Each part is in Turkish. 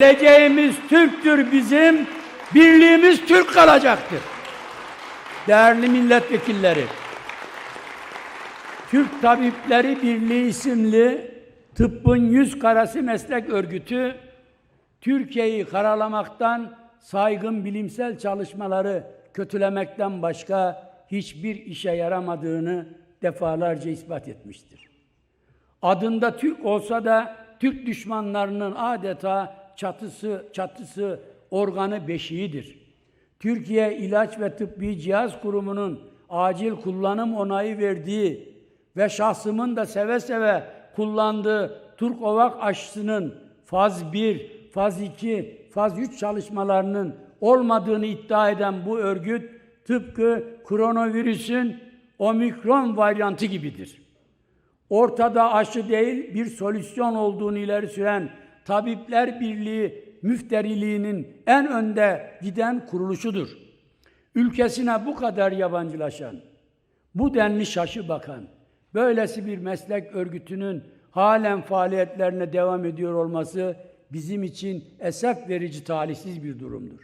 Geleceğimiz Türktür bizim, birliğimiz Türk kalacaktır. Değerli milletvekilleri, Türk Tabipleri Birliği isimli tıbbın yüz karası meslek örgütü, Türkiye'yi karalamaktan, saygın bilimsel çalışmaları kötülemekten başka hiçbir işe yaramadığını defalarca ispat etmiştir. Adında Türk olsa da Türk düşmanlarının adeta çatısı, çatısı, organı beşiğidir. Türkiye İlaç ve Tıbbi Cihaz Kurumu'nun acil kullanım onayı verdiği ve şahsımın da seve seve kullandığı Türk Ovak aşısının faz 1, faz 2, faz 3 çalışmalarının olmadığını iddia eden bu örgüt tıpkı koronavirüsün omikron varyantı gibidir ortada aşı değil bir solüsyon olduğunu ileri süren Tabipler Birliği müfteriliğinin en önde giden kuruluşudur. Ülkesine bu kadar yabancılaşan, bu denli şaşı bakan, böylesi bir meslek örgütünün halen faaliyetlerine devam ediyor olması bizim için esef verici talihsiz bir durumdur.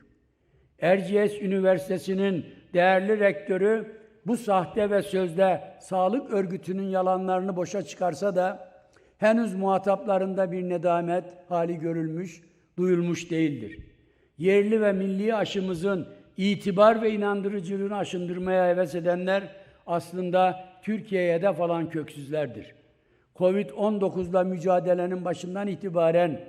Erciyes Üniversitesi'nin değerli rektörü bu sahte ve sözde sağlık örgütünün yalanlarını boşa çıkarsa da henüz muhataplarında bir nedamet hali görülmüş, duyulmuş değildir. Yerli ve milli aşımızın itibar ve inandırıcılığını aşındırmaya heves edenler aslında Türkiye'ye hedef alan köksüzlerdir. Covid-19'la mücadelenin başından itibaren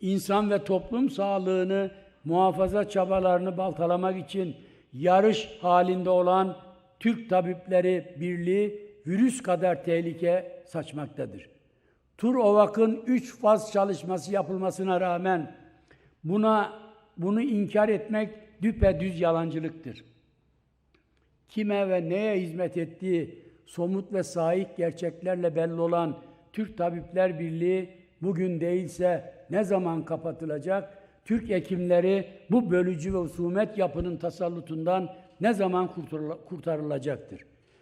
insan ve toplum sağlığını muhafaza çabalarını baltalamak için yarış halinde olan Türk Tabipleri Birliği virüs kadar tehlike saçmaktadır. Turovak'ın üç faz çalışması yapılmasına rağmen buna bunu inkar etmek düpedüz yalancılıktır. Kime ve neye hizmet ettiği somut ve sahip gerçeklerle belli olan Türk Tabipler Birliği bugün değilse ne zaman kapatılacak? Türk hekimleri bu bölücü ve husumet yapının tasallutundan ne zaman kurtarılacaktır?